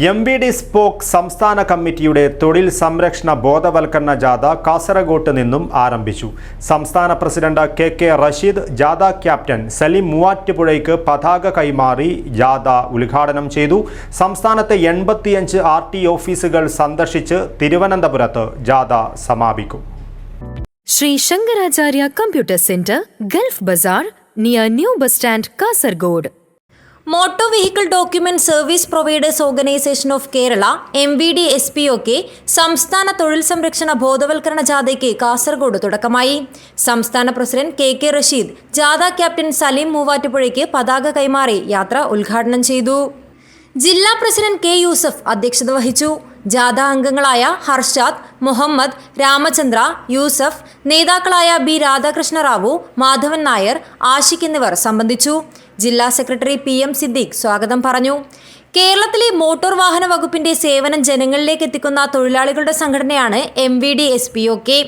M B D spoke സംസ്ഥാന കമ്മിറ്റിയുടെ തൊഴിൽ സംരക്ഷണ ബോധവൽക്കരണ ജാഥ കാസർഗോട്ട് നിന്നും ആരംഭിച്ചു. സംസ്ഥാന പ്രസിഡന്റ് കെ കെ റഷീദ് ജാഥ ക്യാപ്റ്റൻ സലീം മൂവാറ്റുപുഴയ്ക്ക് പതാക കൈമാറി ജാഥ ഉദ്ഘാടനം ചെയ്തു. സംസ്ഥാനത്തെ എൺപത്തിയഞ്ച് ആർ ടി ഓഫീസുകൾ സന്ദർശിച്ച് തിരുവനന്തപുരത്ത് ജാഥ സമാപിക്കും. Sri Shankaracharya computer centre gulf Bazar near new bus stand Kasargod. Motor vehicle document service providers organisation of Kerala M V D S P O K സംസ്ഥാന തൊഴിൽ സംരക്ഷണ ബോധവൽക്കരണ ജാഥയ്ക്ക് കാസർഗോഡ് തുടക്കമായി. സംസ്ഥാന പ്രസിഡന്റ് കെ കെ റഷീദ് ജാഥ ക്യാപ്റ്റൻ സലീം മൂവാറ്റുപുഴയ്ക്ക് പതാക കൈമാറി യാത്ര ഉദ്ഘാടനം ചെയ്തു. ജില്ലാ പ്രസിഡന്റ് കെ യൂസഫ് അധ്യക്ഷത വഹിച്ചു. ജാഥ അംഗങ്ങളായ ഹർഷാദ് മുഹമ്മദ് രാമചന്ദ്ര യൂസഫ് നേതാക്കളായ ബി രാധാകൃഷ്ണ റാവു മാധവൻ നായർ ആഷിഖ് എന്നിവർ സംബന്ധിച്ചു. ജില്ലാ സെക്രട്ടറി പി എം സിദ്ദീഖ് സ്വാഗതം പറഞ്ഞു. കേരളത്തിലെ മോട്ടോർ വാഹന വകുപ്പിന്റെ സേവനം ജനങ്ങളിലേക്ക് എത്തിക്കുന്ന തൊഴിലാളികളുടെ സംഘടനയാണ് M V D S P O K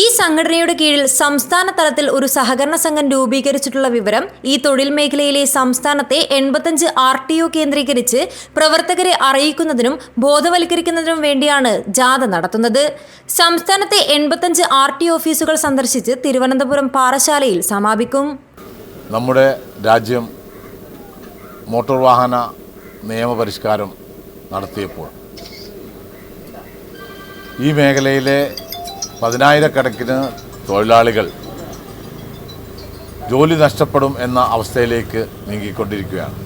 ഈ സംഘടനയുടെ കീഴിൽ സംസ്ഥാന തലത്തിൽ ഒരു സഹകരണ സംഘം രൂപീകരിച്ചിട്ടുള്ള വിവരം ഈ തൊഴിൽ മേഖലയിലെ സംസ്ഥാനത്തെ എൺപത്തഞ്ച് ആർ ടി ഒ കേന്ദ്രീകരിച്ച് പ്രവർത്തകരെ അറിയിക്കുന്നതിനും ബോധവൽക്കരിക്കുന്നതിനും വേണ്ടിയാണ് ജാഥ നടത്തുന്നത്. സംസ്ഥാനത്തെ എൺപത്തഞ്ച് ആർ ടി ഓഫീസുകൾ സന്ദർശിച്ച് തിരുവനന്തപുരം പാറശാലയിൽ സമാപിക്കും. നമ്മുടെ രാജ്യം മോട്ടോർ വാഹന നിയമപരിഷ്കാരം നടത്തിയപ്പോൾ. ഈ മേഖലയിലെ പതിനായിരക്കണക്കിന് തൊഴിലാളികൾ ജോലി നഷ്ടപ്പെടും എന്ന അവസ്ഥയിലേക്ക് നീങ്ങിക്കൊണ്ടിരിക്കുകയാണ്.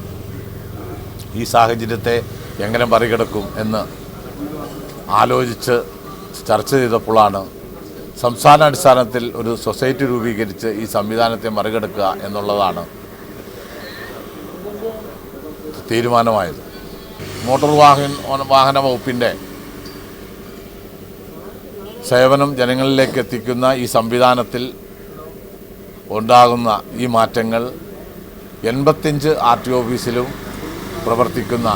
ഈ സാഹചര്യത്തെ എങ്ങനെ മറികടക്കും എന്ന് ആലോചിച്ച് ചർച്ച ചെയ്തപ്പോഴാണ് സംസ്ഥാനാടിസ്ഥാനത്തിൽ ഒരു സൊസൈറ്റി രൂപീകരിച്ച് ഈ സംവിധാനത്തെ മറികടക്കുക എന്നുള്ളതാണ് തീരുമാനമായത്. മോട്ടോർ വാഹന വാഹന വകുപ്പിന്റെ സേവനം ജനങ്ങളിലേക്ക് എത്തിക്കുന്ന ഈ സംവിധാനത്തിൽ ഉണ്ടാകുന്ന ഈ മാറ്റങ്ങൾ എൺപത്തിയഞ്ച് ആർ ടി ഓഫീസിലും പ്രവർത്തിക്കുന്ന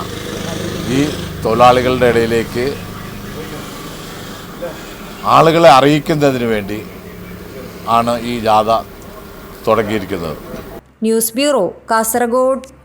ഈ തൊഴിലാളികളുടെ ഇടയിലേക്ക് ആളുകളെ അറിയിക്കുന്നതിന് വേണ്ടി ആണ് ഈ ജാഥ തുടങ്ങിയിരിക്കുന്നത്. News bureau Kasaragod.